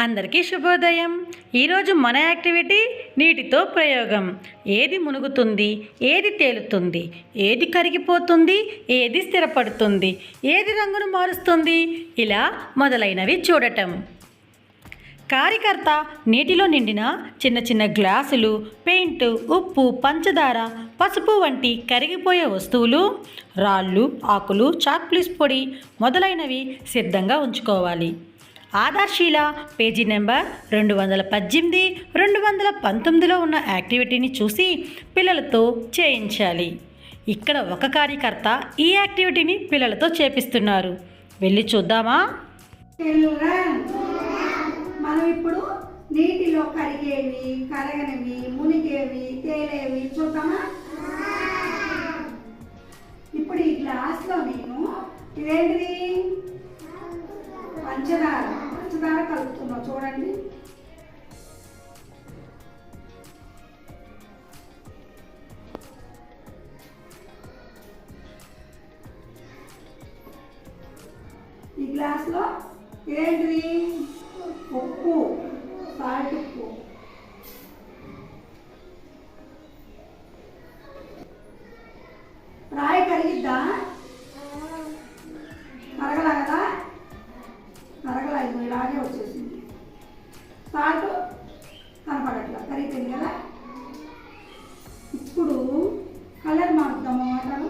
అందరికీ శుభోదయం. ఈరోజు మన యాక్టివిటీ నీటితో ప్రయోగం. ఏది మునుగుతుంది ఏది తేలుతుంది ఏది కరిగిపోతుంది ఏది స్థిరపడుతుంది ఏది రంగును మారుస్తుంది ఇలా మొదలైనవి చూడటం. కార్యకర్త నీటిలో నిండిన చిన్న చిన్న గ్లాసులు పెయింట్ ఉప్పు పంచదార పసుపు వంటి కరిగిపోయే వస్తువులు రాళ్ళు ఆకులు చాక్పీస్ పొడి మొదలైనవి సిద్ధంగా ఉంచుకోవాలి. ఆధార్శీల పేజీ నెంబర్ రెండు వందల పద్దెనిమిది రెండు వందల పంతొమ్మిదిలో ఉన్న యాక్టివిటీని చూసి పిల్లలతో చేయించాలి. ఇక్కడ ఒక కార్యకర్త ఈ యాక్టివిటీని పిల్లలతో చేపిస్తున్నారు. వెళ్ళి చూద్దామా? మనం ఇప్పుడు నీటిలో కరిగేవి కరగనివి మునిగేవి తేలేవి చూద్దామా? ఇప్పుడు ఈ గ్లాస్లో నేను ఇదేంటిది? ఈ గ్లాస్లో ఇదేంటిది ఉప్పు సాల్ట్ ఉప్పు. రాయి కరిగిద్దా? కరగలా కదా? కరగలా ఇది ఇలాగే వచ్చేసింది. సాల్ట్ కనపడట్లా కరిగిపోయింది కదా? ఇప్పుడు కలర్ మారుద్దాము వాటర్?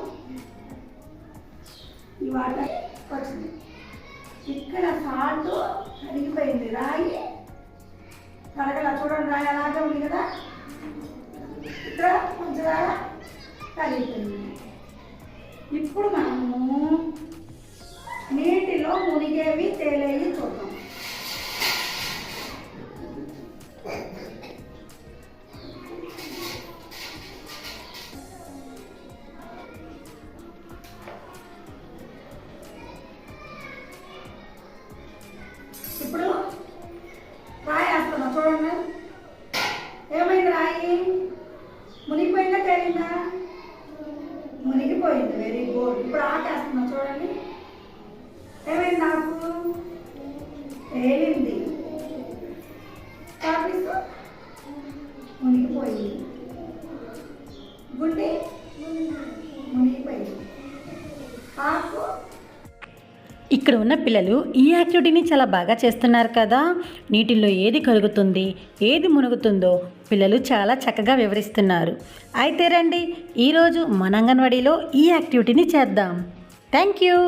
ఈ వాటర్ వచ్చింది. ఇక్కడ సాల్ట్ కరిగిపోయింది. రాయి. కరగల చూడండి రాయి అలాగే ఉంది కదా? ఇక్కడ పంచదార కరిగిపోయింది. ఇప్పుడు మనము నీటిలో మునిగేవి తేలేవి చూద్దాం. ఏమైంది మునిగిపోయిందా తేలిందా? మునిగిపోయింది. వెరీ గుడ్ ఇప్పుడు ఆకేస్తున్నా చూడండి. ఏమైంది నాకు? తేలింది. పాపిస్తూ మునిగిపోయింది. గుండి? ఇక్కడ ఉన్న పిల్లలు ఈ యాక్టివిటీని చాలా బాగా చేస్తున్నారు కదా. నీటిల్లో ఏది కరుగుతుంది ఏది మునుగుతుందో పిల్లలు చాలా చక్కగా వివరిస్తున్నారు. అయితే రండి ఈరోజు మన అంగన్వాడీలో ఈ యాక్టివిటీని చేద్దాం. Thank you.